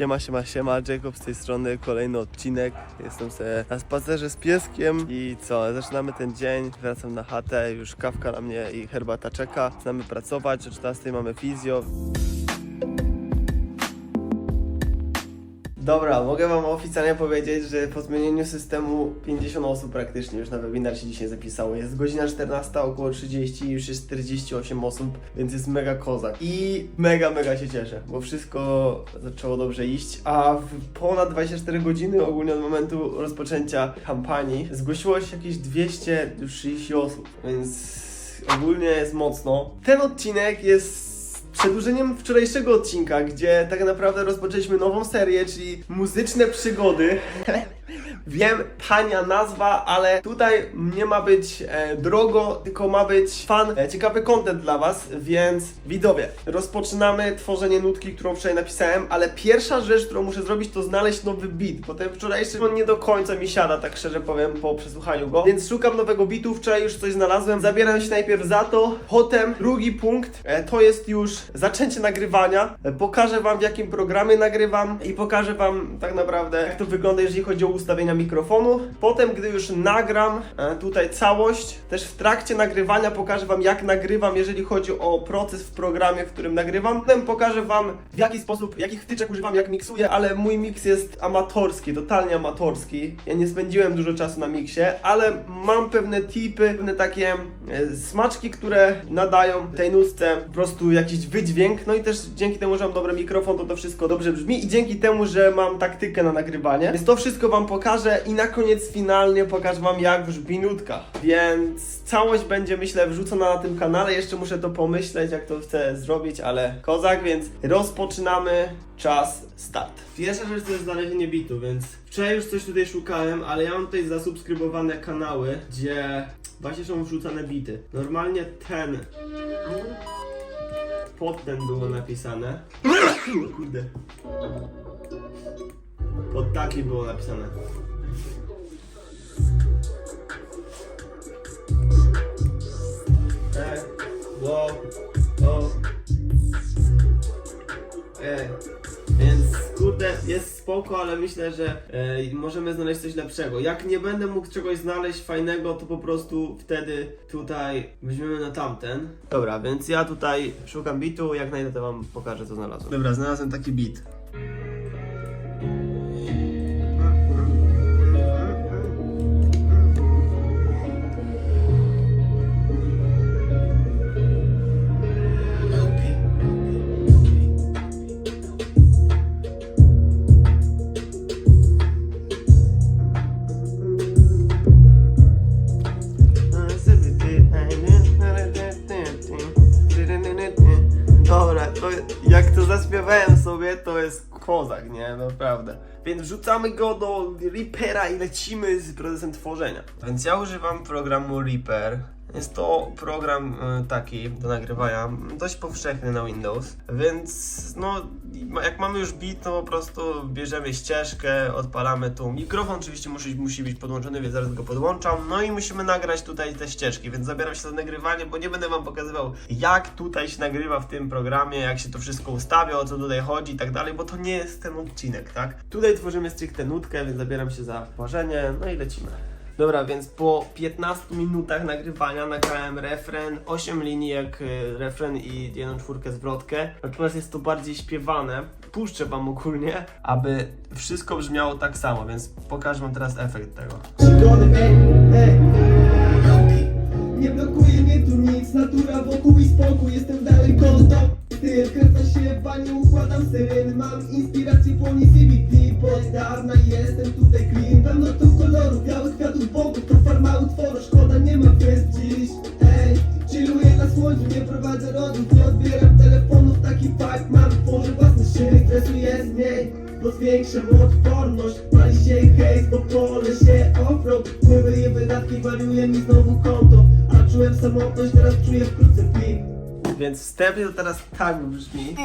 Siema, siema, siema, Jacob z tej strony, kolejny odcinek. Jestem sobie na spacerze z pieskiem i co, zaczynamy ten dzień, wracam na chatę, już kawka na mnie i herbata czeka. Zaczynamy pracować, o 14 mamy fizjo. Dobra, mogę wam oficjalnie powiedzieć, że po zmienieniu systemu 50 osób praktycznie już na webinar się dzisiaj zapisało. Jest godzina 14, około 30 i już jest 48 osób, więc jest mega kozak. I mega, mega się cieszę, bo wszystko zaczęło dobrze iść, a w ponad 24 godziny ogólnie od momentu rozpoczęcia kampanii zgłosiło się jakieś 230 osób, więc ogólnie jest mocno. Ten odcinek jest przedłużeniem wczorajszego odcinka, gdzie tak naprawdę rozpoczęliśmy nową serię, czyli muzyczne przygody. Wiem, tania nazwa, ale tutaj nie ma być e, drogo, tylko ma być fan, e, ciekawy content dla Was, więc widzowie, rozpoczynamy tworzenie nutki, którą wczoraj napisałem, ale pierwsza rzecz, którą muszę zrobić, to znaleźć nowy beat, bo ten wczorajszy on nie do końca mi siada, tak szczerze powiem, po przesłuchaniu go, więc szukam nowego beatu, wczoraj już coś znalazłem, zabieram się najpierw za to, potem drugi punkt, e, to jest już zaczęcie nagrywania, e, pokażę Wam w jakim programie nagrywam i pokażę Wam tak naprawdę jak to wygląda, jeżeli chodzi o ustawienia mikrofonu. Potem, gdy już nagram e, tutaj całość, też w trakcie nagrywania pokażę Wam jak nagrywam, jeżeli chodzi o proces w programie, w którym nagrywam. Potem pokażę Wam w jaki sposób, jakich wtyczek używam, jak miksuję, ale mój miks jest amatorski, totalnie amatorski. Ja nie spędziłem dużo czasu na miksie, ale mam pewne tipy, pewne takie e, smaczki, które nadają tej nutce po prostu jakiś wydźwięk. No i też dzięki temu, że mam dobry mikrofon, to to wszystko dobrze brzmi i dzięki temu, że mam taktykę na nagrywanie. Więc to wszystko Wam pokażę i na koniec finalnie pokażę Wam jak brzmi nutka. Więc całość będzie myślę wrzucona na tym kanale. Jeszcze muszę to pomyśleć, jak to chcę zrobić, ale kozak, więc rozpoczynamy. Czas start. Pierwsza rzecz to jest znalezienie bitu, więc wczoraj już coś tutaj szukałem, ale ja mam tutaj zasubskrybowane kanały, gdzie właśnie są wrzucane bity. Normalnie ten pod ten było napisane. Kurde. Pod taki było napisane. Jest spoko, ale myślę, że e, możemy znaleźć coś lepszego. Jak nie będę mógł czegoś znaleźć fajnego, to po prostu wtedy tutaj weźmiemy na tamten. Dobra, więc ja tutaj szukam bitu, jak najdę to wam pokażę co znalazłem. Dobra, znalazłem taki bit. Kozak, nie? Naprawdę. Więc wrzucamy go do Reapera i lecimy z procesem tworzenia. Więc ja używam programu Reaper. Jest to program y, taki do nagrywania, dość powszechny na Windows, więc no jak mamy już beat, to po prostu bierzemy ścieżkę, odpalamy tu. Mikrofon oczywiście musi, musi być podłączony, więc zaraz go podłączam. No i musimy nagrać tutaj te ścieżki, więc zabieram się za nagrywanie, bo nie będę wam pokazywał jak tutaj się nagrywa w tym programie, jak się to wszystko ustawia, o co tutaj chodzi i tak dalej, bo to nie jest ten odcinek, tak? Tutaj tworzymy stricte nutkę, więc zabieram się za tworzenie, no i lecimy. Dobra, więc po 15 minutach nagrywania nagrałem refren, 8 linijek y, refren i jedną czwórkę zwrotkę. Natomiast jest to bardziej śpiewane. Puszczę wam ogólnie, aby wszystko brzmiało tak samo, więc pokażę wam teraz efekt tego. Przygody, Nie blokuje mnie tu nic, natura wokół i spokój Jestem daleko od Styl, kręcę się w układam syreny Mam inspirację płonie CBD Bo dawna jestem tutaj clean taki vibe mam Tworzę własny szyk, stresuję mniej bo zwiększam odporność. Pali się hejs, bo pole się offroad Wpływy i wydatki wariuje mi znowu konto. A czułem samotność, teraz czuję wkrótce pik Więc wstępnie to teraz tak brzmi.